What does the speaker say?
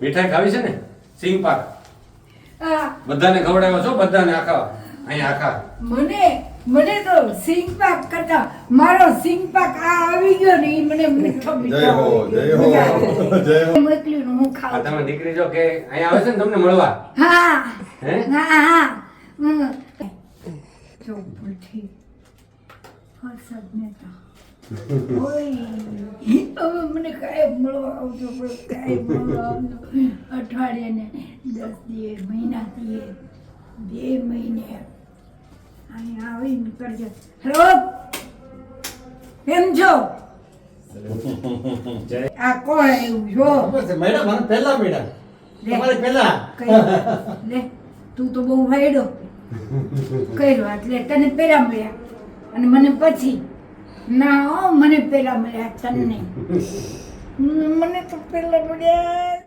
મીઠાઈ ખાવી છે ને? સિંગ પાક. બધાને ખવડાવ્યો છો? બધાને આખા? અહીંયા આખા. મને મને તો સિંગ પાક કરતા મારો સિંગ પાક આ આવી ગયો ને એ મને મીઠો મીઠો જય હો જય હો જય હો. મોકલ્યું ને હું ખાવ તમે દીકરી જો કે અહીંયા આવે છે ને તમને મળવા? હા. હે? હા હા. જો ભૂલથી હર્ષદ મહેતા ઓય. મળવા આવતો પણ મળવા આવતો અઠવાડિયાને દસ દિવસ બે મહિને. અહીંયા આવીને કરજો. હેલો? કેમ છો? આ કોણ આવ્યું? છો મેડમ મને પહેલા મેડમ તમારે પહેલા. લે તું તો બહુ વાયડો. કર્યો એટલે તને પેલા મળ્યા. અને મને પછી. ના મને પેલા મળ્યા તને. મને તો પેલા મળ્યા